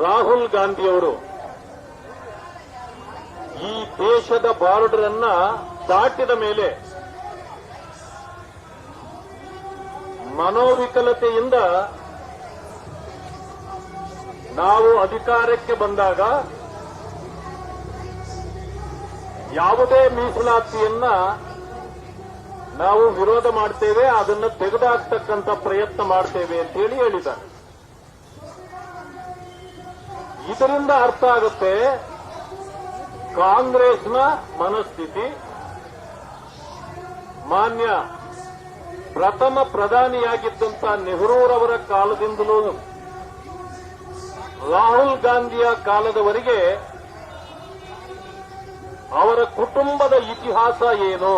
ರಾಹುಲ್ ಗಾಂಧಿಯವರು ಈ ದೇಶದ ಬಾರ್ಡರ್ ಅನ್ನ ದಾಟಿದ ಮೇಲೆ ಮನೋವಿಕಲತೆಯಿಂದ ನಾವು ಅಧಿಕಾರಕ್ಕೆ ಬಂದಾಗ ಯಾವುದೇ ಮೀಸಲಾತಿಯನ್ನ ನಾವು ವಿರೋಧ ಮಾಡ್ತೇವೆ, ಅದನ್ನು ತೆಗೆದಾಕ್ತಕ್ಕಂಥ ಪ್ರಯತ್ನ ಮಾಡ್ತೇವೆ ಅಂತ ಹೇಳಿ ಹೇಳಿದ್ದಾರೆ. ಇದರಿಂದ ಅರ್ಥ ಆಗುತ್ತೆ ಕಾಂಗ್ರೆಸ್ನ ಮನಸ್ಥಿತಿ. ಮಾನ್ಯ ಪ್ರಥಮ ಪ್ರಧಾನಿಯಾಗಿದ್ದಂತ ನೆಹರೂರವರ ಕಾಲದಿಂದಲೂ ರಾಹುಲ್ ಗಾಂಧಿಯ ಕಾಲದವರೆಗೆ ಅವರ ಕುಟುಂಬದ ಇತಿಹಾಸ ಏನು?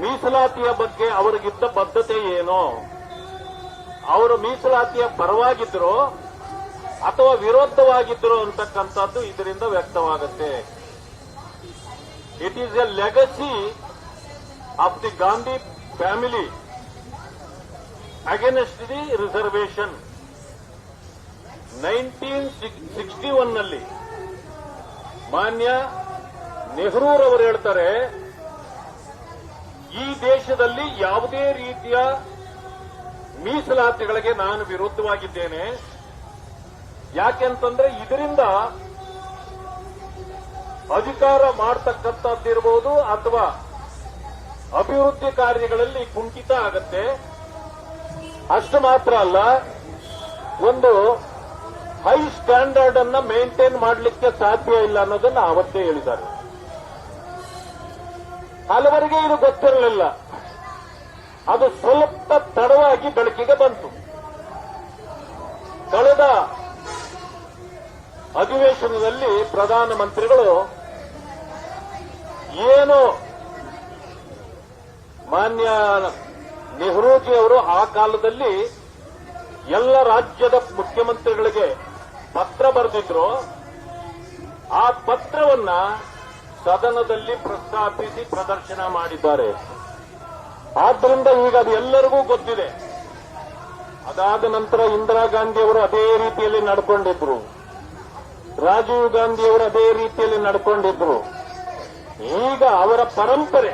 ಮೀಸಲಾತಿಯ ಬಗ್ಗೆ ಅವರಿಗಿದ್ದ ಬದ್ಧತೆ ಏನು? ಅವರು ಮೀಸಲಾತಿಯ ಪರವಾಗಿದ್ರು ಅಥವಾ ವಿರೋಧವಾಗಿದ್ದರು ಅಂತಕ್ಕಂಥದ್ದು ಇದರಿಂದ ವ್ಯಕ್ತವಾಗುತ್ತೆ. It is a legacy of the Gandhi family against the reservation nineteen sixty ಒನ್ನಲ್ಲಿ ಮಾನ್ಯ ನೆಹರೂರವರು ಹೇಳ್ತಾರೆ, ಈ ದೇಶದಲ್ಲಿ ಯಾವುದೇ ರೀತಿಯ ಮೀಸಲಾತಿಗಳಿಗೆ ನಾನು ವಿರುದ್ಧವಾಗಿದ್ದೇನೆ. ಯಾಕೆಂತಂದ್ರೆ ಇದರಿಂದ ಅಧಿಕಾರ ಮಾಡತಕ್ಕಂಥದ್ದಿರಬಹುದು ಅಥವಾ ಅಭಿವೃದ್ಧಿ ಕಾರ್ಯಗಳಲ್ಲಿ ಕುಂಠಿತ ಆಗತ್ತೆ. ಅಷ್ಟು ಮಾತ್ರ ಅಲ್ಲ, ಒಂದು ಹೈ ಸ್ಟ್ಯಾಂಡರ್ಡ್ ಅನ್ನ ಮೇಂಟೈನ್ ಮಾಡಲಿಕ್ಕೆ ಸಾಧ್ಯ ಇಲ್ಲ ಅನ್ನೋದನ್ನ ಅವತ್ತೇ ಹೇಳಿದ್ದಾರೆ. ಹಲವರಿಗೆ ಇದು ಗೊತ್ತಿರಲಿಲ್ಲ. ಅದು ಸ್ವಲ್ಪ ತಡವಾಗಿ ಬೆಳಕಿಗೆ ಬಂತು. ಕಳೆದ ಅಧಿವೇಶನದಲ್ಲಿ ಪ್ರಧಾನಮಂತ್ರಿಗಳು ಏನು ಮಾನ್ಯ ನೆಹರೂಜಿಯವರು ಆ ಕಾಲದಲ್ಲಿ ಎಲ್ಲ ರಾಜ್ಯದ ಮುಖ್ಯಮಂತ್ರಿಗಳಿಗೆ ಪತ್ರ ಬರೆದಿದ್ರು. ಆ ಪತ್ರವನ್ನ ಸದನದಲ್ಲಿ ಪ್ರಸ್ತಾಪಿಸಿ ಪ್ರದರ್ಶನ ಮಾಡಿದ್ದಾರೆ. ಆದ್ದರಿಂದ ಈಗ ಅದು ಎಲ್ಲರಿಗೂ ಗೊತ್ತಿದೆ. ಅದಾದ ನಂತರ ಇಂದಿರಾ ಗಾಂಧಿ ಅವರು ಅದೇ ರೀತಿಯಲ್ಲಿ ನಡ್ಕೊಂಡಿದ್ರು. ರಾಜೀವ್ ಗಾಂಧಿ ಅವರು ಅದೇ ರೀತಿಯಲ್ಲಿ ನಡ್ಕೊಂಡಿದ್ರು. ಈಗ ಅವರ ಪರಂಪರೆ,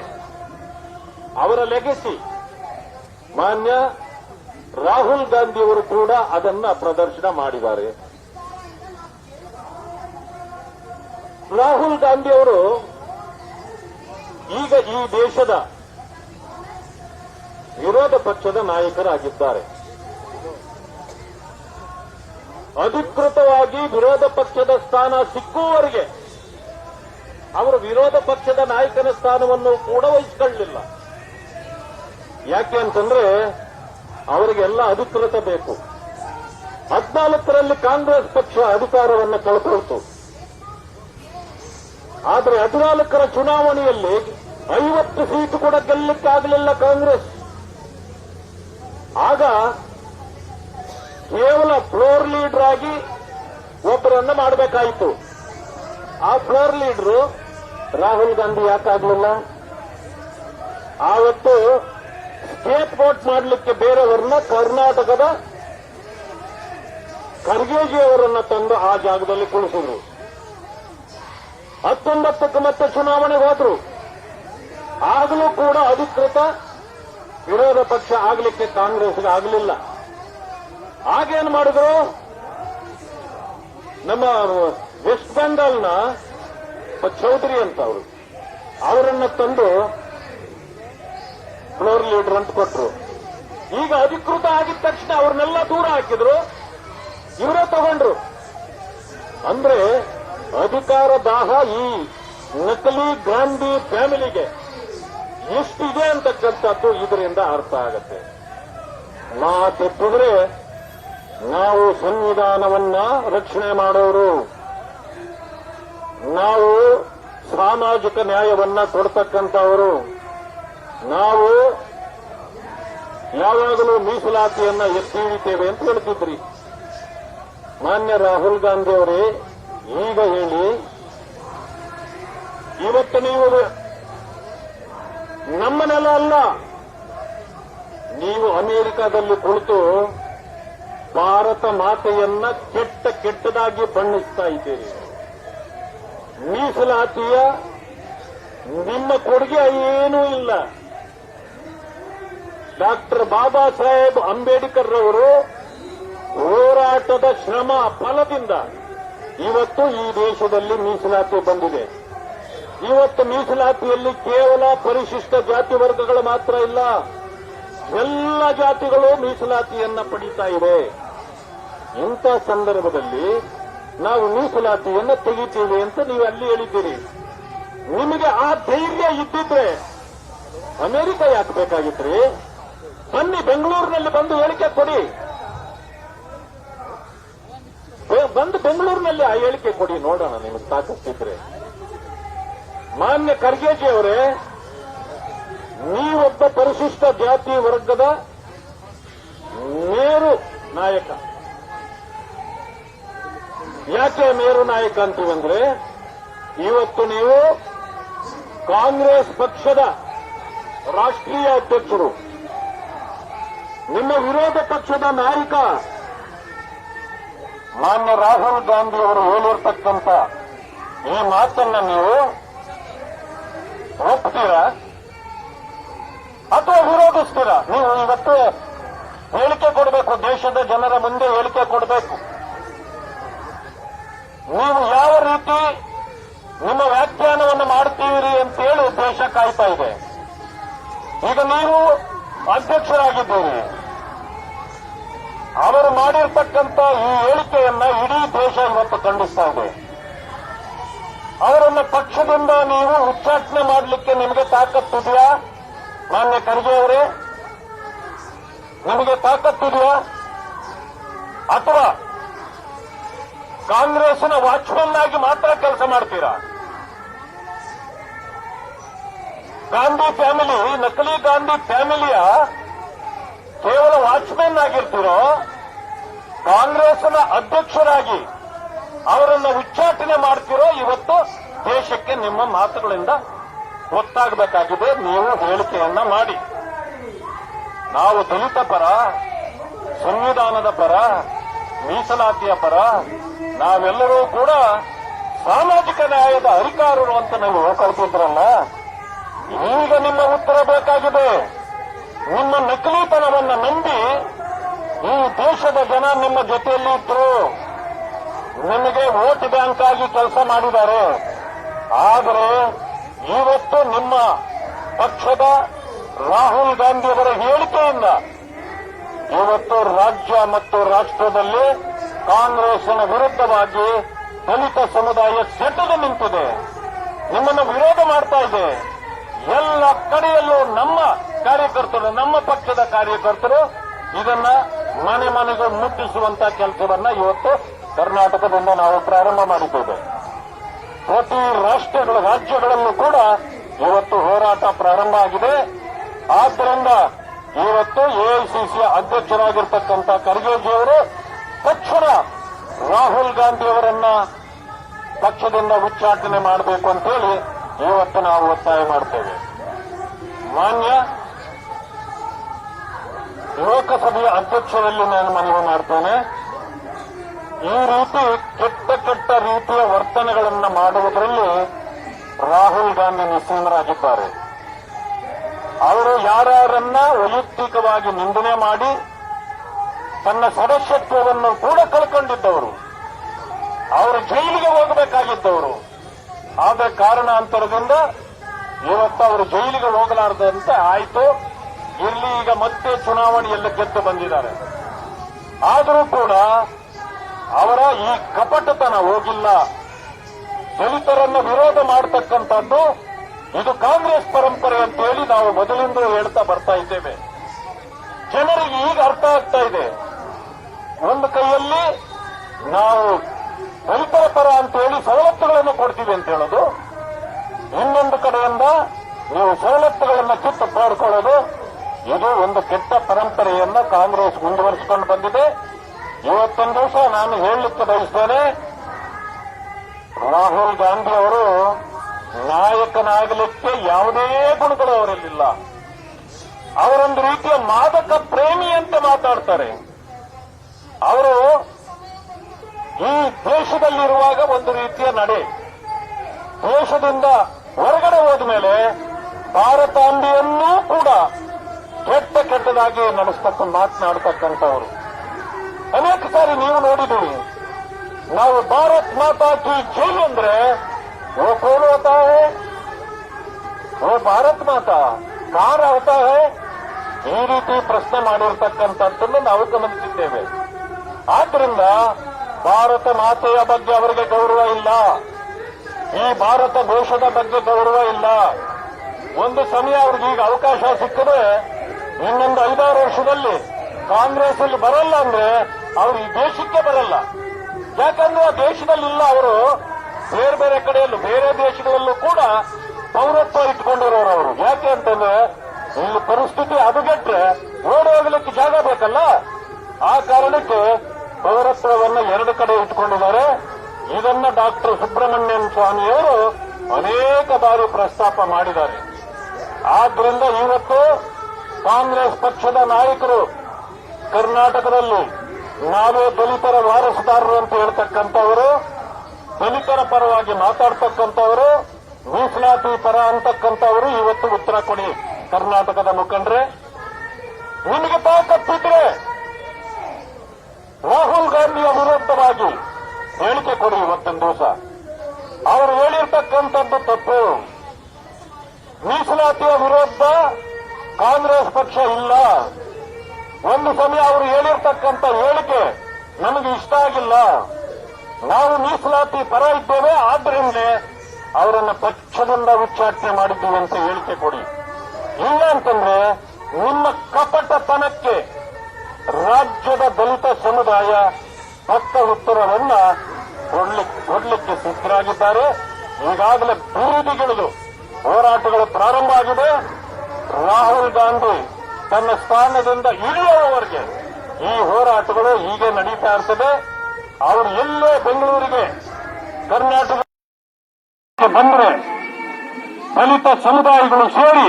ಅವರ ಲೆಗಸಿ ಮಾನ್ಯ ರಾಹುಲ್ ಗಾಂಧಿ ಅವರು ಕೂಡ ಅದನ್ನ ಪ್ರದರ್ಶನ ಮಾಡಿದ್ದಾರೆ. ರಾಹುಲ್ ಗಾಂಧಿ ಅವರು ಈಗ ಈ ದೇಶದ ವಿರೋಧ ಪಕ್ಷದ ನಾಯಕರಾಗಿದ್ದಾರೆ. ಅಧಿಕೃತವಾಗಿ ವಿರೋಧ ಪಕ್ಷದ ಸ್ಥಾನ ಸಿಕ್ಕುವವರೆಗೆ ಅವರು ವಿರೋಧ ಪಕ್ಷದ ನಾಯಕನ ಸ್ಥಾನವನ್ನು ಕೂಡ ವಹಿಸಿಕೊಳ್ಳಲಿಲ್ಲ. ಯಾಕೆ ಅಂತಂದ್ರೆ ಅವರಿಗೆಲ್ಲ ಅಧಿಕೃತ ಬೇಕು. ಹದಿನಾಲ್ಕರಲ್ಲಿ ಕಾಂಗ್ರೆಸ್ ಪಕ್ಷ ಅಧಿಕಾರವನ್ನು ಕಳ್ಕೊಳ್ತು ಆದರೆ ಹದಿನಾಲ್ಕರ ಚುನಾವಣೆಯಲ್ಲಿ ಐವತ್ತು ಸೀಟು ಕೂಡ ಗೆಲ್ಲಕ್ಕಾಗಲಿಲ್ಲ ಕಾಂಗ್ರೆಸ್. ಆಗ ಕೇವಲ ಫ್ಲೋರ್ ಲೀಡರ್ ಆಗಿ ಒಬ್ಬರನ್ನ ಮಾಡಬೇಕಾಯಿತು. ಆ ಫ್ಲೋರ್ ಲೀಡರು ರಾಹುಲ್ ಗಾಂಧಿ ಯಾಕಾಗ್ಲಿಲ್ಲ ಆವತ್ತು ಸ್ಟೇಟ್ ವೋಟ್ ಮಾಡಲಿಕ್ಕೆ ಬೇರೆಯವರನ್ನ ಕರ್ನಾಟಕದ ಖರ್ಗೆಜಿ ಅವರನ್ನ ತಂದು ಆ ಜಾಗದಲ್ಲಿ ಕುಳಿಸಿದ್ರು. ಹತ್ತೊಂಬತ್ತಕ್ಕೆ ಮತ್ತೆ ಚುನಾವಣೆ ಹೋದ್ರು. ಆಗಲೂ ಕೂಡ ಅಧಿಕೃತ ವಿರೋಧ ಪಕ್ಷ ಆಗಲಿಕ್ಕೆ ಕಾಂಗ್ರೆಸ್ಗೆ ಆಗಲಿಲ್ಲ. ಆಗೇನು ಮಾಡಿದ್ರು? ನಮ್ಮ ವೆಸ್ಟ್ ಬೆಂಗಾಲ್ನ ಚೌಧರಿ ಅಂತ ಅವರು. ಅವರನ್ನ ತಂದು ಫ್ಲೋರ್ ಲೀಡರ್ ಅಂತ ಕೊಟ್ರು. ಈಗ ಅಧಿಕೃತ ಆಗಿದ ತಕ್ಷಣ ಅವ್ರನ್ನೆಲ್ಲ ದೂರ ಹಾಕಿದ್ರು. ಇವರೇ ತಗೊಂಡ್ರು. ಅಂದ್ರೆ ಅಧಿಕಾರ ದಾಹ ಈ ನಕಲಿ ಗಾಂಧಿ ಫ್ಯಾಮಿಲಿಗೆ ಎಷ್ಟಿದೆ ಅಂತಕ್ಕಂಥದ್ದು ಇದರಿಂದ ಅರ್ಥ ಆಗತ್ತೆ. ಮಾತೆತ್ತಿದ್ರೆ ನಾವು ಸಂವಿಧಾನವನ್ನ ರಕ್ಷಣೆ ಮಾಡೋರು. ನಾವು ಸಾಮಾಜಿಕ ನ್ಯಾಯವನ್ನ ಕೊಡ್ತಕ್ಕಂಥವರು. ನಾವು ಯಾವಾಗಲೂ ಮೀಸಲಾತಿಯನ್ನ ಎತ್ತಿ ಹಿಡಿತೇವೆ ಅಂತ ಹೇಳ್ತಿದ್ರಿ. ಮಾನ್ಯ ರಾಹುಲ್ ಗಾಂಧಿ ಅವರೇ, ಈಗ ಹೇಳಿ, ಇವತ್ತು ನೀವು ನಮ್ಮ ನೆಲ ಅಲ್ಲ. ನೀವು ಅಮೆರಿಕಾದಲ್ಲಿ ಕುಳಿತು ಭಾರತ ಮಾತೆಯನ್ನ ಕೆಟ್ಟ ಕೆಟ್ಟದಾಗಿ ಬಣ್ಣಿಸ್ತಾ ಇದ್ದೀರಿ. ಮೀಸಲಾತಿಯ ನಿಮ್ಮ ಕೊಡುಗೆ ಏನೂ ಇಲ್ಲ. ಡಾಕ್ಟರ್ ಬಾಬಾ ಸಾಹೇಬ್ ಅಂಬೇಡ್ಕರ್ ರವರು ಹೋರಾಟದ ಶ್ರಮ ಫಲದಿಂದ ಇವತ್ತು ಈ ದೇಶದಲ್ಲಿ ಮೀಸಲಾತಿ ಬಂದಿದೆ. ಇವತ್ತು ಮೀಸಲಾತಿಯಲ್ಲಿ ಕೇವಲ ಪರಿಶಿಷ್ಟ ಜಾತಿ ವರ್ಗಗಳು ಮಾತ್ರ ಇಲ್ಲ. ಎಲ್ಲ ಜಾತಿಗಳು ಮೀಸಲಾತಿಯನ್ನ ಪಡೀತಾ ಇದೆ ಇಂಥ ಸಂದರ್ಭದಲ್ಲಿ ನಾವು ಮೀಸಲಾತಿಯನ್ನ ತೆಗಿತೀವಿ ಅಂತ ನೀವು ಅಲ್ಲಿ ಹೇಳಿದ್ದೀರಿ. ನಿಮಗೆ ಆ ಧೈರ್ಯ ಇದ್ದಿದ್ರೆ ಅಮೆರಿಕ ಯಾಕೆ ಬೇಕಾಗಿತ್ರಿ? ಬನ್ನಿ ಬೆಂಗಳೂರಿನಲ್ಲಿ ಬಂದು ಹೇಳಿಕೆ ಕೊಡಿ. ಬಂದು ಬೆಂಗಳೂರಿನಲ್ಲಿ ಆ ಹೇಳಿಕೆ ಕೊಡಿ, ನೋಡೋಣ ನಿಮಗೆ ತಾಕತ್ತಿದ್ರೆ ಮಾನ್ಯ ಖರ್ಗೆಜಿ ಅವರೇ ನೀವೊಬ್ಬ ಪರಿಶಿಷ್ಟ ಜಾತಿ ವರ್ಗದ ಮೇರು ನಾಯಕ. ಯಾಕೆ ಮೇರು ನಾಯಕ ಅಂತೀವಂದ್ರೆ, ಇವತ್ತು ನೀವು ಕಾಂಗ್ರೆಸ್ ಪಕ್ಷದ ರಾಷ್ಟ್ರೀಯ ಅಧ್ಯಕ್ಷರು. ನಿಮ್ಮ ವಿರೋಧ ಪಕ್ಷದ ನಾಯಕ ಮಾನ್ಯ ರಾಹುಲ್ ಗಾಂಧಿ ಅವರು ಹೇಳಿರ್ತಕ್ಕಂಥ ಈ ಮಾತನ್ನ ನೀವು ಒಪ್ತೀರಾ? ಅಥವಾ ನೀವು ಇವತ್ತು ಹೇಳಿಕೆ ಕೊಡಬೇಕು, ದೇಶದ ಜನರ ಮುಂದೆ ಹೇಳಿಕೆ ಕೊಡಬೇಕು. ನೀವು ಯಾವ ರೀತಿ ನಿಮ್ಮ ವ್ಯಾಖ್ಯಾನವನ್ನು ಮಾಡ್ತೀರಿ ಅಂತೇಳಿ ದೇಶ ಕಾಯ್ತಾ ಇದೆ. ಈಗ ನೀವು ಅಧ್ಯಕ್ಷರಾಗಿದ್ದೀರಿ. ಅವರು ಮಾಡಿರ್ತಕ್ಕಂಥ ಈ ಹೇಳಿಕೆಯನ್ನ ಇಡೀ ದೇಶ ಇವತ್ತು ಖಂಡಿಸ್ತಾ ಇದೆ. ಅವರನ್ನ ಪಕ್ಷದಿಂದ ನೀವು ಉಚ್ಚಾಟನೆ ಮಾಡಲಿಕ್ಕೆ ನಿಮಗೆ ತಾಕತ್ತಿದೆಯಾ ಮಾನ್ಯ ಖರ್ಗೆ ಅವರೇ, ನಿಮಗೆ ತಾಕತ್ತಿದೆಯಾ ಅಥವಾ ಕಾಂಗ್ರೆಸ್ನ ವಾಚ್ಮನ್ ಆಗಿ ಮಾತ್ರ ಕೆಲಸ ಮಾಡ್ತೀರಾ? ಗಾಂಧಿ ಫ್ಯಾಮಿಲಿ, ನಕಲಿ ಗಾಂಧಿ ಫ್ಯಾಮಿಲಿಯ ಕೇವಲ ವಾಚ್ಮನ್ ಆಗಿರ್ತೀರೋ ಕಾಂಗ್ರೆಸ್ನ ಅಧ್ಯಕ್ಷರಾಗಿ ಅವರನ್ನ ಉಚ್ಚಾಟನೆ ಮಾಡ್ತಿರೋ, ಇವತ್ತು ದೇಶಕ್ಕೆ ನಿಮ್ಮ ಮಾತುಗಳಿಂದ ಗೊತ್ತಾಗಬೇಕಾಗಿದೆ, ನೀವು ಹೇಳಿಕೆಯನ್ನ ಮಾಡಿ. ನಾವು ದಲಿತ ಪರ, ಸಂವಿಧಾನದ ಪರ, ಮೀಸಲಾತಿಯ ಪರ, ನಾವೆಲ್ಲರೂ ಕೂಡ ಸಾಮಾಜಿಕ ನ್ಯಾಯದ ಅಧಿಕಾರರು ಅಂತ ನೀವು ಕಲ್ತಿದ್ರಲ್ಲ ಈಗ ನಿಮ್ಮ ಉತ್ತರ ಬೇಕಾಗಿದೆ. ನಿಮ್ಮ ನಕಲಿತನವನ್ನು ನಂಬಿ ಈ ದೇಶದ ಜನ ನಿಮ್ಮ ಜೊತೆಯಲ್ಲಿ ಇದ್ರು. ನಿಮಗೆ ವೋಟ್ ಬ್ಯಾಂಕ್ ಆಗಿ ಕೆಲಸ ಮಾಡಿದ್ದಾರೆ. ಆದರೆ ಇವತ್ತು ನಿಮ್ಮ ಪಕ್ಷದ ರಾಹುಲ್ ಗಾಂಧಿಯವರ ಹೇಳಿಕೆಯಿಂದ ಇವತ್ತು ರಾಜ್ಯ ಮತ್ತು ರಾಷ್ಟ್ರದಲ್ಲಿ ಕಾಂಗ್ರೆಸ್ನ ವಿರುದ್ಧವಾಗಿ ದಲಿತ ಸಮುದಾಯ ಸೆಟೆದು ನಿಂತಿದೆ. ನಿಮ್ಮನ್ನು ವಿರೋಧ ಮಾಡ್ತಾ ಇದೆ. ಎಲ್ಲ ಕಡೆಯಲ್ಲೂ ನಮ್ಮ ಕಾರ್ಯಕರ್ತರು, ನಮ್ಮ ಪಕ್ಷದ ಕಾರ್ಯಕರ್ತರು ಇದನ್ನ ಮನೆ ಮನೆಗೆ ಮುಟ್ಟಿಸುವಂತಹ ಕೆಲಸವನ್ನ ಇವತ್ತು ಕರ್ನಾಟಕದಿಂದ ನಾವು ಪ್ರಾರಂಭ ಮಾಡಿದ್ದೇವೆ. ಪ್ರತಿ ರಾಷ್ಟ್ರಗಳ ರಾಜ್ಯಗಳಲ್ಲೂ ಕೂಡ ಇವತ್ತು ಹೋರಾಟ ಪ್ರಾರಂಭ ಆಗಿದೆ. ಆದ್ದರಿಂದ ಇವತ್ತು ಎಐಸಿಸಿ ಅಧ್ಯಕ್ಷರಾಗಿರ್ತಕ್ಕಂಥ ಖರ್ಗೆಜಿಯವರು ತಕ್ಷಣ ರಾಹುಲ್ ಗಾಂಧಿ ಅವರನ್ನ ಪಕ್ಷದಿಂದ ಉಚ್ಚಾಟನೆ ಮಾಡಬೇಕು ಅಂತೇಳಿ ಇವತ್ತು ನಾವು ಒತ್ತಾಯ ಮಾಡ್ತೇವೆ. ಮಾನ್ಯ ಲೋಕಸಭೆಯ ಅಧ್ಯಕ್ಷರಲ್ಲಿ ನಾನು ಮನವಿ ಮಾಡ್ತೇನೆ. ಈ ರೀತಿ ಕೆಟ್ಟ ಕೆಟ್ಟ ರೀತಿಯ ವರ್ತನೆಗಳನ್ನು ಮಾಡುವುದರಲ್ಲಿ ರಾಹುಲ್ ಗಾಂಧಿ ನಿಸ್ಸೀಮರಾಗಿದ್ದಾರೆ ಅವರು ಯಾರ್ಯಾರನ್ನ ವೈಯಕ್ತಿಕವಾಗಿ ನಿಂದನೆ ಮಾಡಿ ತನ್ನ ಸದಸ್ಯತ್ವವನ್ನು ಕೂಡ ಕಳ್ಕೊಂಡಿದ್ದವರು, ಅವರು ಜೈಲಿಗೆ ಹೋಗಬೇಕಾಗಿದ್ದವರು. ಆದ ಕಾರಣಾಂತರದಿಂದ ಇವತ್ತು ಅವರು ಜೈಲಿಗೆ ಹೋಗಲಾರದಂತೆ ಆಯಿತು. ಇಲ್ಲಿ ಈಗ ಮತ್ತೆ ಚುನಾವಣೆಯಲ್ಲಿ ಗೆದ್ದು ಬಂದಿದ್ದಾರೆ. ಆದರೂ ಕೂಡ ಅವರ ಈ ಕಪಟತನ ಹೋಗಿಲ್ಲ. ದಲಿತರನ್ನು ವಿರೋಧ ಮಾಡತಕ್ಕಂಥದ್ದು ಇದು ಕಾಂಗ್ರೆಸ್ ಪರಂಪರೆ ಅಂತೇಳಿ ನಾವು ಮೊದಲಿಂದ ಹೇಳ್ತಾ ಬರ್ತಾ ಇದ್ದೇವೆ. ಜನರಿಗೆ ಈಗ ಅರ್ಥ ಆಗ್ತಾ ಇದೆ. ಒಂದು ಕೈಯಲ್ಲಿ ನಾವು ದಲಿತರ ಪರ ಅಂತ ಹೇಳಿ ಸವಲತ್ತುಗಳನ್ನು ಕೊಡ್ತೀವಿ ಅಂತ ಹೇಳೋದು. ಇನ್ನೊಂದು ಕಡೆಯಿಂದ ನೀವು ಸವಲತ್ತುಗಳನ್ನು ಕಿತ್ತು ಪಡ್ಕೊಳ್ಳೋದು ಇದು ಒಂದು ಕೆಟ್ಟ ಪರಂಪರೆಯನ್ನ ಕಾಂಗ್ರೆಸ್ ಮುಂದುವರಿಸಿಕೊಂಡು ಬಂದಿದೆ. ಇವತ್ತೊಂದು ದಿವಸ ನಾನು ಹೇಳಲಿಕ್ಕೆ ಬಯಸ್ತೇನೆ, ರಾಹುಲ್ ಗಾಂಧಿ ಅವರು ನಾಯಕನಾಗಲಿಕ್ಕೆ ಯಾವುದೇ ಗುಣಗಳು ಅವರಲ್ಲಿಲ್ಲ. ಅವರೊಂದು ರೀತಿಯ ಮಾದಕ ಪ್ರೇಮಿ ಅಂತ ಮಾತಾಡ್ತಾರೆ. ಅವರು ಈ ದೇಶದಲ್ಲಿರುವಾಗ ಒಂದು ರೀತಿಯ ನಡೆ. ದೇಶದಿಂದ ಹೊರಗಡೆ ಹೋದ ಮೇಲೆ ಭಾರತಾಂಬಿಯನ್ನೂ ಕೂಡ ಕೆಟ್ಟ ಕೆಟ್ಟದಾಗಿ ನಡೆಸ್ತಕ್ಕ ಮಾತನಾಡ್ತಕ್ಕಂಥವ್ರು. ಅನೇಕ ಸಾರಿ ನೀವು ನೋಡಿದ್ದೀವಿ ನಾವು ಭಾರತ್ ಮಾತಾ ಕಿ ಜೈ ಅಂದ್ರೆ, ಓ ಕೋಲು ಹೋತಾ ಹೇ? ಓ ಭಾರತ್ ಮಾತಾ, ಕಾರ್ ಹೋತಾ ಹೇ? ಈ ರೀತಿ ಪ್ರಶ್ನೆ ಮಾಡಿರ್ತಕ್ಕಂಥದ್ದನ್ನು ನಾವು ಗಮನಿಸಿದ್ದೇವೆ. ಆದ್ರಿಂದ ಭಾರತ ಮಾತೆಯ ಬಗ್ಗೆ ಅವರಿಗೆ ಗೌರವ ಇಲ್ಲ. ಈ ಭಾರತ ದೇಶದ ಬಗ್ಗೆ ಗೌರವ ಇಲ್ಲ. ಒಂದು ಸಮಯ ಅವ್ರಿಗೆ ಈಗ ಅವಕಾಶ ಸಿಕ್ಕದೆ, ಇನ್ನೊಂದು ಐದಾರು ವರ್ಷದಲ್ಲಿ ಕಾಂಗ್ರೆಸ್ ಅಲ್ಲಿ ಬರಲ್ಲ ಅಂದ್ರೆ ಅವ್ರು ಈ ದೇಶಕ್ಕೆ ಬರಲ್ಲ. ಯಾಕಂದ್ರೆ ಆ ದೇಶದಲ್ಲಿಲ್ಲ ಅವರು ಬೇರೆ ಬೇರೆ ಕಡೆಯಲ್ಲೂ, ಬೇರೆ ದೇಶಗಳಲ್ಲೂ ಕೂಡ ಪೌರತ್ವ ಇಟ್ಕೊಂಡಿರೋರು ಅವರು. ಯಾಕೆ ಅಂತಂದ್ರೆ ಇಲ್ಲಿ ಪರಿಸ್ಥಿತಿ ಹದಗೆಟ್ರೆ ಓಡಿ ಹೋಗಲಿಕ್ಕೆ ಜಾಗ ಬೇಕಲ್ಲ? ಆ ಕಾರಣಕ್ಕೆ ಪೌರತ್ವವನ್ನು ಎರಡು ಕಡೆ ಇಟ್ಕೊಂಡಿದ್ದಾರೆ. ಇದನ್ನ ಡಾಕ್ಟರ್ ಸುಬ್ರಹ್ಮಣ್ಯಂ ಸ್ವಾಮಿಯವರು ಅನೇಕ ಬಾರಿ ಪ್ರಸ್ತಾಪ ಮಾಡಿದ್ದಾರೆ. ಆದ್ರಿಂದ ಇವತ್ತು ಕಾಂಗ್ರೆಸ್ ಪಕ್ಷದ ನಾಯಕರು ಕರ್ನಾಟಕದಲ್ಲಿ ನಾವೇ ದಲಿತರ ವಾರಸುದಾರರು ಅಂತ ಹೇಳ್ತಕ್ಕಂಥವರು, ದಲಿತರ ಪರವಾಗಿ ಮಾತಾಡ್ತಕ್ಕಂಥವರು, ಮೀಸಲಾತಿ ಪರ ಅಂತಕ್ಕಂಥವರು ಇವತ್ತು ಉತ್ತರ ಕೊಡಿ ಕರ್ನಾಟಕದ ಮುಖಂಡ್ರೆ. ನಿಮಗೆ ತಾಕತ್ತಿದ್ರೆ ರಾಹುಲ್ ಗಾಂಧಿಯ ವಿರುದ್ಧವಾಗಿ ಹೇಳಿಕೆ ಕೊಡಿ ಇವತ್ತೊಂದು ದಿವಸ. ಅವರು ಹೇಳಿರ್ತಕ್ಕಂಥದ್ದು ತಪ್ಪು. ಮೀಸಲಾತಿಯ ವಿರುದ್ಧ ಕಾಂಗ್ರೆಸ್ ಪಕ್ಷ ಇಲ್ಲ. ಒಂದು ಸಮಯ ಅವರು ಹೇಳಿರ್ತಕ್ಕಂಥ ಹೇಳಿಕೆ ನಮಗೆ ಇಷ್ಟ ಆಗಿಲ್ಲ. ನಾವು ಮೀಸಲಾತಿ ಪರ ಇದ್ದೇವೆ ಆದ್ದರಿಂದ ಅವರನ್ನು ಪಕ್ಷದಿಂದ ಉಚ್ಚಾಟನೆ ಮಾಡಿದ್ದೀವಿ ಅಂತ ಹೇಳಿಕೆ ಕೊಡಿ. ಇಲ್ಲ ಅಂತಂದ್ರೆ ನಿಮ್ಮ ಕಪಟತನಕ್ಕೆ ರಾಜ್ಯದ ದಲಿತ ಸಮುದಾಯ ಪಕ್ಕ ಉತ್ತರವನ್ನ ಕೊಡ್ಲಿಕ್ಕೆ ಸಿದ್ಧರಾಗಿದ್ದಾರೆ. ಈಗಾಗಲೇ ಬೀದಿಗಿಳಿದು ಹೋರಾಟಗಳು ಪ್ರಾರಂಭ ಆಗಿದೆ. ರಾಹುಲ್ ಗಾಂಧಿ ತನ್ನ ಸ್ಥಾನದಿಂದ ಇಳಿಯುವವರೆಗೆ ಈ ಹೋರಾಟಗಳು ಹೀಗೆ ನಡೀತಾ ಇರ್ತದೆ. ಅವರು ಎಲ್ಲೇ ಬೆಂಗಳೂರಿಗೆ ಕರ್ನಾಟಕ ಬಂದ್ರೆ ದಲಿತ ಸಮುದಾಯಗಳು ಸೇರಿ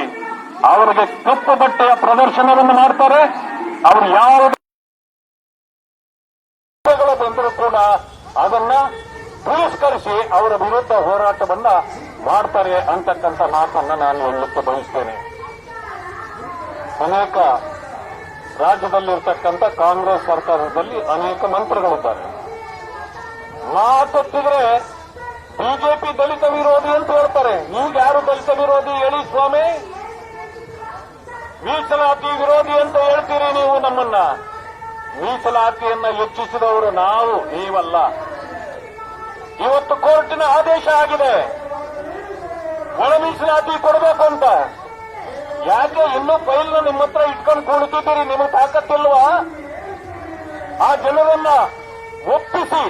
ಅವರಿಗೆ ಕಪ್ಪು ಬಟ್ಟೆಯ ಪ್ರದರ್ಶನವನ್ನು ಮಾಡ್ತಾರೆ. ಅವರು ಗಳು ಬಂದರೂ ಕೂಡ ಅದನ್ನ ತಿರಸ್ಕರಿಸಿ ಅವರ ವಿರುದ್ಧ ಹೋರಾಟವನ್ನ ಮಾಡ್ತಾರೆ ಅಂತಕ್ಕಂಥ ಮಾತನ್ನ ನಾನು ಹೇಳಲಿಕ್ಕೆ ಬಯಸ್ತೇನೆ. ಅನೇಕ ರಾಜ್ಯದಲ್ಲಿರ್ತಕ್ಕಂಥ ಕಾಂಗ್ರೆಸ್ ಸರ್ಕಾರದಲ್ಲಿ ಅನೇಕ ಮಂತ್ರಿಗಳಿದ್ದಾರೆ. ಮಾತೆತ್ತಿದ್ರೆ ಬಿಜೆಪಿ ದಲಿತ ವಿರೋಧಿ ಅಂತ ಹೇಳ್ತಾರೆ. ನೀವು ಯಾರು ದಲಿತ ವಿರೋಧಿ ಹೇಳಿ ಸ್ವಾಮಿ? ಮೀಸಲಾತಿ ವಿರೋಧಿ ಅಂತ ಹೇಳ್ತೀರಿ ನೀವು ನಮ್ಮನ್ನ. ಮೀಸಲಾತಿಯನ್ನ ಹೆಚ್ಚಿಸಿದವರು ನಾವು, ನೀವಲ್ಲ. ಇವತ್ತು ಕೋರ್ಟಿನ ಆದೇಶ ಆಗಿದೆ. ಒಳ ಮೀಸಲಾತಿ ಕೊಡಬೇಕು ಅಂತ ಯಾಕೆ ಇನ್ನೂ ಫೈಲ್ ನಿಮ್ಮ ಹತ್ರ ಇಟ್ಕೊಂಡು ಕುಳಿತಿದ್ದೀರಿ ನಿಮಗೆ ತಾಕತ್ತಿಲ್ವಾ? ಆ ಜನರನ್ನ ಒಪ್ಪಿಸಿ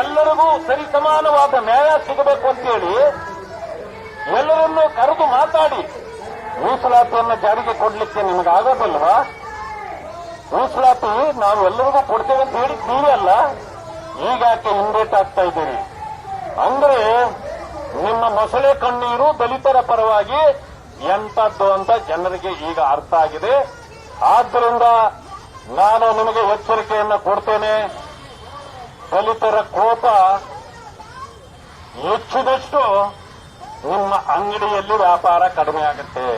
ಎಲ್ಲರಿಗೂ ಸರಿಸಮಾನವಾದ ನ್ಯಾಯ ಸಿಗಬೇಕು ಅಂತೇಳಿ ಎಲ್ಲರನ್ನೂ ಕರೆದು ಮಾತಾಡಿ ಮೀಸಲಾತಿಯನ್ನು ಜಾರಿಗೆ ಕೊಡ್ಲಿಕ್ಕೆ ನಿಮಗೆ ಆಗೋದಿಲ್ವಾ? ಮೀಸಲಾತಿ ನಾವು ಎಲ್ಲರಿಗೂ ಕೊಡ್ತೇವೆ ಅಂತ ನೀವು ಅಲ್ಲ ಈಗಾಕೆ ಹಿಂದೇಟ್ ಆಗ್ತಾ ಇದ್ದೀರಿ? ಅಂದ್ರೆ ನಿಮ್ಮ ಮೊಸಳೆ ಕಣ್ಣೀರು ದಲಿತರ ಪರವಾಗಿ ಎಂತದ್ದು ಅಂತ ಜನರಿಗೆ ಈಗ ಅರ್ಥ ಆಗಿದೆ. ಆದ್ದರಿಂದ ನಾನು ನಿಮಗೆ ಎಚ್ಚರಿಕೆಯನ್ನು ಕೊಡ್ತೇನೆ. ದಲಿತರ ಕೋಪ ಹೆಚ್ಚಿದಷ್ಟು ನಿಮ್ಮ ಅಂಗಡಿಯಲ್ಲಿ ವ್ಯಾಪಾರ ಕಡಿಮೆ ಆಗುತ್ತೆ.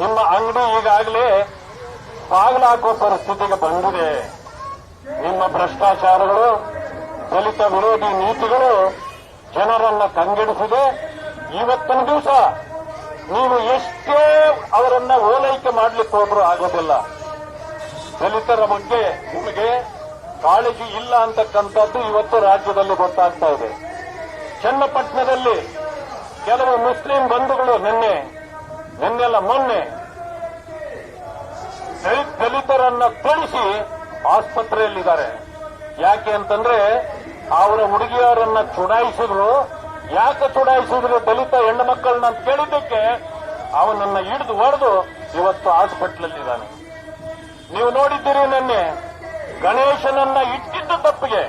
ನಿಮ್ಮ ಅಂಗಡಿ ಈಗಾಗಲೇ ಬಾಗಿಲಾಕೋ ಪರಿಸ್ಥಿತಿಗೆ ಬಂದಿದೆ. ನಿಮ್ಮ ಭ್ರಷ್ಟಾಚಾರಗಳು, ದಲಿತ ವಿರೋಧಿ ನೀತಿಗಳು ಜನರನ್ನು ಕಂಗೆಡಿಸಿದೆ. ಇವತ್ತಿನ ದಿವಸ ನೀವು ಎಷ್ಟೇ ಅವರನ್ನ ಓಲೈಕೆ ಮಾಡಲಿಕ್ಕೆ ಹೋದ್ರೂ ಆಗೋದಿಲ್ಲ. ದಲಿತರ ಬಗ್ಗೆ ನಿಮಗೆ ಕಾಳಜಿ ಇಲ್ಲ ಅಂತಕ್ಕಂಥದ್ದು ಇವತ್ತು ರಾಜ್ಯದಲ್ಲಿ ಗೊತ್ತಾಗ್ತಾ ಇದೆ. ಚನ್ನಪಟ್ಟಣದಲ್ಲಿ ಕೆಲವು ಮುಸ್ಲಿಂ ಬಂಧುಗಳು ನಿನ್ನೆ, ನಿನ್ನೆಲ್ಲ ಮೊನ್ನೆ ದಲಿತ ದಲಿತರನ್ನ ಕೊಡಿಸಿ ಆಸ್ಪತ್ರೆಯಲ್ಲಿದ್ದಾರೆ. ಯಾಕೆ ಅಂತಂದ್ರೆ ಅವರ ಹುಡುಗಿಯರನ್ನ ಚುಡಾಯಿಸಿದ್ರು. ಯಾಕೆ ಚುಡಾಯಿಸಿದ್ರೆ ದಲಿತ ಹೆಣ್ಣು ಮಕ್ಕಳನ್ನ ಕೇಳಿದ್ದಕ್ಕೆ ಅವನನ್ನ ಹಿಡಿದು ಹೊಡೆದು ಇವತ್ತು ಹಾಸ್ಪಿಟ್ಲಲ್ಲಿದ್ದಾನೆ. ನೀವು ನೋಡಿದ್ದೀರಿ ನಿನ್ನೆ, ಗಣೇಶನನ್ನ ಇಟ್ಟಿದ್ದು ತಪ್ಪಿಗೆ,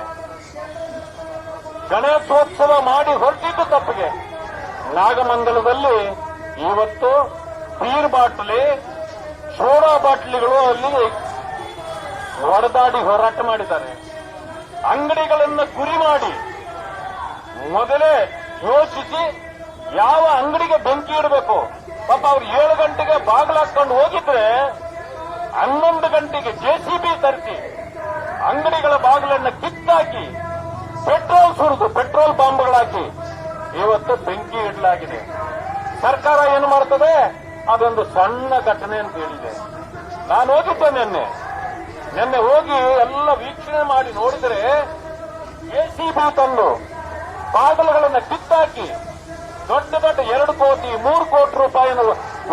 ಗಣೇಶೋತ್ಸವ ಮಾಡಿ ಹೊರಟಿದ್ದು ತಪ್ಪಿಗೆ, ನಾಗಮಂಗಲದಲ್ಲಿ ಇವತ್ತು ಬೀರ್ ಬಾಟ್ಲಿ, ಸೋಡಾ ಬಾಟ್ಲಿಗಳು ಅಲ್ಲಿ ಹೊಡೆದಾಡಿ ಹೋರಾಟ ಮಾಡಿದ್ದಾರೆ. ಅಂಗಡಿಗಳನ್ನು ಗುರಿ ಮಾಡಿ ಮೊದಲೇ ಯೋಚಿಸಿ ಯಾವ ಅಂಗಡಿಗೆ ಬೆಂಕಿ ಇಡಬೇಕು? ಪಾಪ ಅವ್ರು ಏಳು ಗಂಟೆಗೆ ಬಾಗಿಲಾಕೊಂಡು ಹೋಗಿದ್ರೆ ಹನ್ನೊಂದು ಗಂಟೆಗೆ ಜೆಸಿಬಿ ತರಿಸಿ ಅಂಗಡಿಗಳ ಬಾಗಿಲನ್ನು ಕಿತ್ತಾಕಿ ಪೆಟ್ರೋಲ್ ಸುರಿದು ಪೆಟ್ರೋಲ್ ಬಾಂಬ್ಗಳಾಕಿ ಇವತ್ತು ಬೆಂಕಿ ಇಡಲಾಗಿದೆ. ಸರ್ಕಾರ ಏನು ಮಾಡ್ತದೆ? ಅದೊಂದು ಸಣ್ಣ ಘಟನೆ ಅಂತ ಹೇಳಿದೆ. ನಾನು ಹೋಗಿದ್ದೆ ನಿನ್ನೆ. ನಿನ್ನೆ ಹೋಗಿ ಎಲ್ಲ ವೀಕ್ಷಣೆ ಮಾಡಿ ನೋಡಿದರೆ ಎಸಿಬಿ ತಂದು ಬಾಗಿಲುಗಳನ್ನ ಕಿತ್ತಾಕಿ ದೊಡ್ಡ ದೊಡ್ಡ ಎರಡು ಕೋಟಿ, ಮೂರು ಕೋಟಿ ರೂಪಾಯಿನ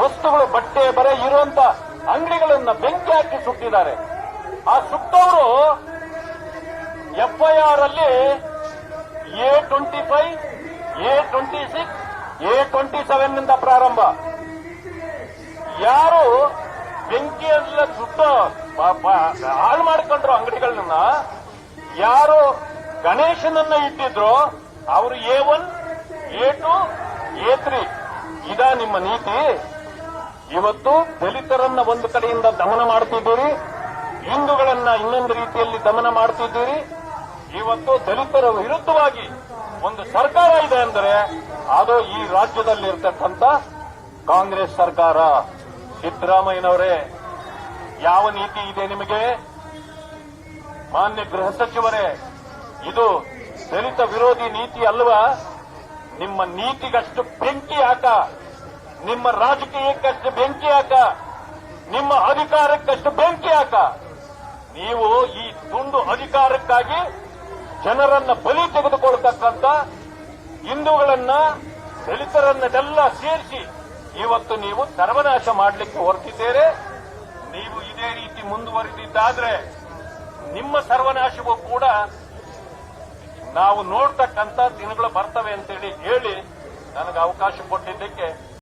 ವಸ್ತುಗಳು ಬಟ್ಟೆ, ಬರೆ ಇರುವಂತ ಅಂಗಡಿಗಳನ್ನು ಬೆಂಕಿ ಹಾಕಿ ಸುಟ್ಟಿದ್ದಾರೆ. ಆ ಸುಟ್ಟವರು ಎಫ್ಐಆರ್ ಅಲ್ಲಿ A twenty five, A twenty six, A twenty ಸೆವೆನ್ನಿಂದ ಪ್ರಾರಂಭ. ಯಾರು ಬೆಂಕಿಯಲ್ಲ ಸುಟ್ಟ ಹಾಳು ಮಾಡ್ಕೊಂಡ್ರು ಅಂಗಡಿಗಳನ್ನ, ಯಾರು ಗಣೇಶನನ್ನ ಇಟ್ಟಿದ್ರು ಅವರು A one, A two, A three. ಇದ ನಿಮ್ಮ ನೀತಿ, ಇವತ್ತು ದಲಿತರನ್ನ ಒಂದು ಕಡೆಯಿಂದ ದಮನ ಮಾಡ್ತಿದ್ದೀರಿ, ಹಿಂದೂಗಳನ್ನ ಇನ್ನೊಂದು ರೀತಿಯಲ್ಲಿ ದಮನ ಮಾಡ್ತಿದ್ದೀರಿ. ಇವತ್ತು ದಲಿತರ ವಿರುದ್ಧವಾಗಿ ಒಂದು ಸರ್ಕಾರ ಇದೆ ಅಂದರೆ, ಅದು ಈ ರಾಜ್ಯದಲ್ಲಿ ಇರತಕ್ಕಂತ ಕಾಂಗ್ರೆಸ್ ಸರ್ಕಾರ. ಸಿದ್ದರಾಮಯ್ಯನವರೇ, ಯಾವ ನೀತಿ ಇದೆ ನಿಮಗೆ? ಮಾನ್ಯ ಗೃಹ ಸಚಿವರೇ, ಇದು ದಲಿತ ವಿರೋಧಿ ನೀತಿ ಅಲ್ವಾ? ನಿಮ್ಮ ನೀತಿಗಷ್ಟು ಬೆಂಕಿ ಹಾಕ. ನಿಮ್ಮ ರಾಜಕೀಯಕ್ಕಷ್ಟು ಬೆಂಕಿ ಹಾಕ. ನಿಮ್ಮ ಅಧಿಕಾರಕ್ಕಷ್ಟು ಬೆಂಕಿ ಹಾಕ. ನೀವು ಈ ತುಂಡು ಅಧಿಕಾರಕ್ಕಾಗಿ ಜನರನ್ನ ಬಲಿ ತೆಗೆದುಕೊಳ್ತಕ್ಕಂಥ ಹಿಂದೂಗಳನ್ನ, ದಲಿತರನ್ನೆಲ್ಲ ಸೇರಿಸಿ ಇವತ್ತು ನೀವು ಸರ್ವನಾಶ ಮಾಡಲಿಕ್ಕೆ ಹೊರಟಿದ್ದೇವೆ ನೀವು ಇದೇ ರೀತಿ ಮುಂದುವರಿದಿದ್ದಾದ್ರೆ ನಿಮ್ಮ ಸರ್ವನಾಶವೂ ಕೂಡ ನಾವು ನೋಡ್ತಕ್ಕಂಥ ದಿನಗಳು ಬರ್ತವೆ ಅಂತೇಳಿ ಹೇಳಿ ನನಗೆ ಅವಕಾಶ ಕೊಟ್ಟಿದ್ದಕ್ಕೆ